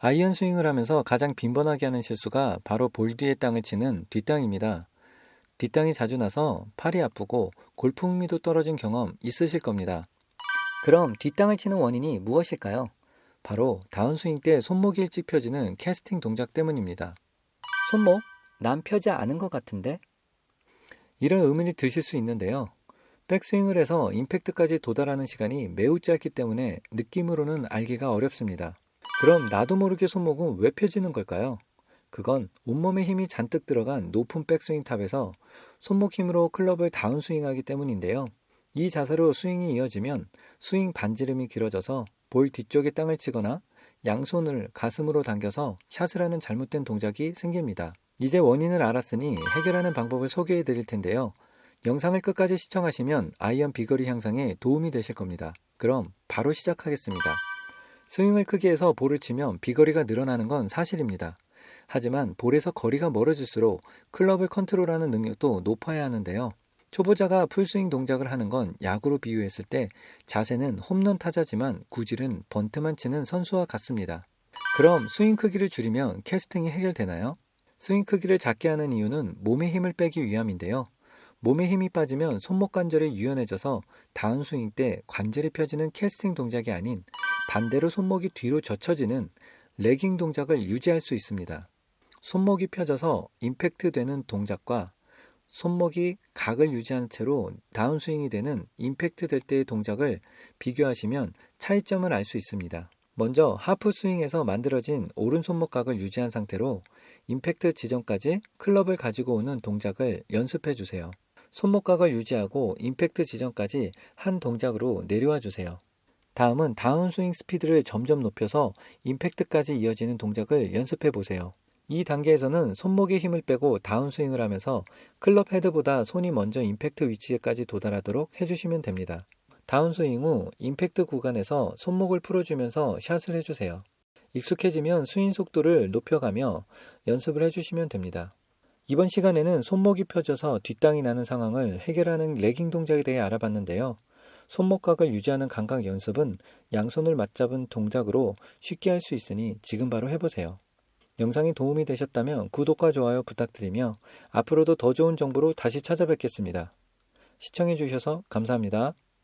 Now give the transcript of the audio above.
아이언 스윙을 하면서 가장 빈번하게 하는 실수가 바로 볼 뒤에 땅을 치는 뒷땅입니다. 뒷땅이 자주 나서 팔이 아프고 골프 흥미도 떨어진 경험 있으실 겁니다. 그럼 뒷땅을 치는 원인이 무엇일까요? 바로 다운스윙 때 손목이 일찍 펴지는 캐스팅 동작 때문입니다. 손목? 난 펴지 않은 것 같은데? 이런 의문이 드실 수 있는데요. 백스윙을 해서 임팩트까지 도달하는 시간이 매우 짧기 때문에 느낌으로는 알기가 어렵습니다. 그럼 나도 모르게 손목은 왜 펴지는 걸까요? 그건 온몸에 힘이 잔뜩 들어간 높은 백스윙 탑에서 손목 힘으로 클럽을 다운스윙하기 때문인데요. 이 자세로 스윙이 이어지면 스윙 반지름이 길어져서 볼 뒤쪽에 땅을 치거나 양손을 가슴으로 당겨서 샷을 하는 잘못된 동작이 생깁니다. 이제 원인을 알았으니 해결하는 방법을 소개해 드릴 텐데요. 영상을 끝까지 시청하시면 아이언 비거리 향상에 도움이 되실 겁니다. 그럼 바로 시작하겠습니다. 스윙을 크게 해서 볼을 치면 비거리가 늘어나는 건 사실입니다. 하지만 볼에서 거리가 멀어질수록 클럽을 컨트롤하는 능력도 높아야 하는데요. 초보자가 풀스윙 동작을 하는 건 야구로 비유했을 때 자세는 홈런 타자지만 구질은 번트만 치는 선수와 같습니다. 그럼 스윙 크기를 줄이면 캐스팅이 해결되나요? 스윙 크기를 작게 하는 이유는 몸에 힘을 빼기 위함인데요. 몸에 힘이 빠지면 손목 관절이 유연해져서 다운 스윙 때 관절이 펴지는 캐스팅 동작이 아닌 반대로 손목이 뒤로 젖혀지는 레깅 동작을 유지할 수 있습니다. 손목이 펴져서 임팩트 되는 동작과 손목이 각을 유지한 채로 다운스윙이 되는 임팩트 될 때의 동작을 비교하시면 차이점을 알 수 있습니다. 먼저 하프 스윙에서 만들어진 오른손목 각을 유지한 상태로 임팩트 지점까지 클럽을 가지고 오는 동작을 연습해 주세요. 손목 각을 유지하고 임팩트 지점까지 한 동작으로 내려와 주세요. 다음은 다운스윙 스피드를 점점 높여서 임팩트까지 이어지는 동작을 연습해 보세요. 이 단계에서는 손목에 힘을 빼고 다운스윙을 하면서 클럽 헤드보다 손이 먼저 임팩트 위치에까지 도달하도록 해주시면 됩니다. 다운스윙 후 임팩트 구간에서 손목을 풀어주면서 샷을 해주세요. 익숙해지면 스윙 속도를 높여가며 연습을 해주시면 됩니다. 이번 시간에는 손목이 펴져서 뒷땅이 나는 상황을 해결하는 레깅 동작에 대해 알아봤는데요. 손목각을 유지하는 감각 연습은 양손을 맞잡은 동작으로 쉽게 할 수 있으니 지금 바로 해보세요. 영상이 도움이 되셨다면 구독과 좋아요 부탁드리며 앞으로도 더 좋은 정보로 다시 찾아뵙겠습니다. 시청해주셔서 감사합니다.